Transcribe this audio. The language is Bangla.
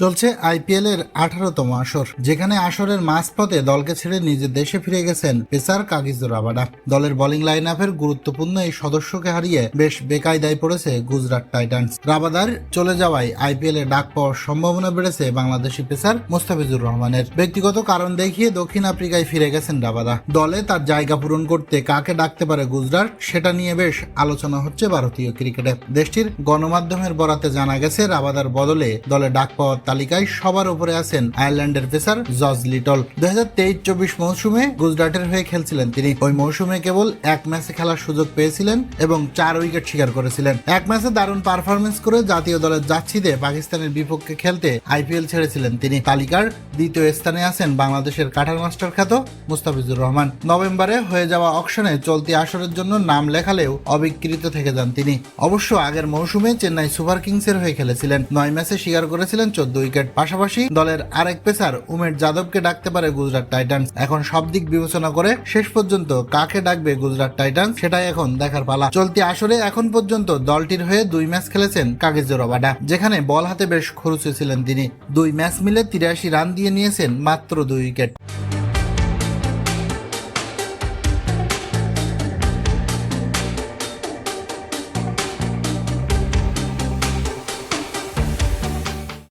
চলছে আইপিএল এর আঠারোতম আসর, যেখানে আসরের মাঝপথে দলকে ছেড়ে নিজের দেশে ফিরে গেছেন পেসার কাগিজুর রাবাডা দলের বোলিং লাইন আপের গুরুত্বপূর্ণ এই সদস্যকে হারিয়ে বেশ বেকায়দায় পড়েছে গুজরাট টাইটান্স। রাবাদার চলে যাওয়ায় আইপিএল এ ডাক পাওয়ার সম্ভাবনা বেড়েছে বাংলাদেশি পেসার মোস্তাফিজুর রহমানের। ব্যক্তিগত কারণ দেখিয়ে দক্ষিণ আফ্রিকায় ফিরে গেছেন রাবাদা। দলে তার জায়গা পূরণ করতে কাকে ডাকতে পারে গুজরাট, সেটা নিয়ে বেশ আলোচনা হচ্ছে ভারতীয় ক্রিকেটে। দেশটির গণমাধ্যমের বরাতে জানা গেছে, রাবাদার বদলে দলে ডাক পাওয়ার তালিকায় সবার উপরে আছেন আয়ারল্যান্ডের পেসার জজ লিটল। দুই হাজার মৌসুমে গুজরাটের হয়ে খেলছিলেন তিনি। ওই মৌসুমে কেবল এক ম্যাচে খেলার সুযোগ পেয়েছিলেন এবং চার উইকেট শিকার করেছিলেন। এক ম্যাচে দারুণ পারফরমেন্স করে জাতীয় দলের যাচ্ছিতে পাকিস্তানের বিপক্ষে খেলতে আইপিএল ছেড়েছিলেন তিনি। তালিকার দ্বিতীয় স্থানে আছেন বাংলাদেশের কাটার মাস্টার খ্যাত মুস্তাফিজুর রহমান। নভেম্বরে হয়ে যাওয়া অকশনে চলতি আসরের জন্য নাম লেখালেও অবিকৃত থেকে যান তিনি। অবশ্য আগের মৌসুমে চেন্নাই সুপার কিংসের হয়ে খেলেছিলেন। নয় ম্যাচে শিকার করেছিলেন চোদ্দ উইকেট পাশাপাশি দলের আরেক পেসার উমেশ যাদবকে ডাকতে পারে গুজরাট টাইটান্স। এখন সব দিক বিবেচনা করে শেষ পর্যন্ত কাকে ডাকবে গুজরাট টাইটান্স সেটাই এখন দেখার পালা। চলতি আসরে এখন পর্যন্ত দলটির হয়ে দুই ম্যাচ খেলেছেন কাগিজুর রবাডা যেখানে বল হাতে বেশ খরচে ছিলেন তিনি। দুই ম্যাচ মিলে তিরাশি রান দিয়ে নিয়েছেন মাত্র দুই উইকেট।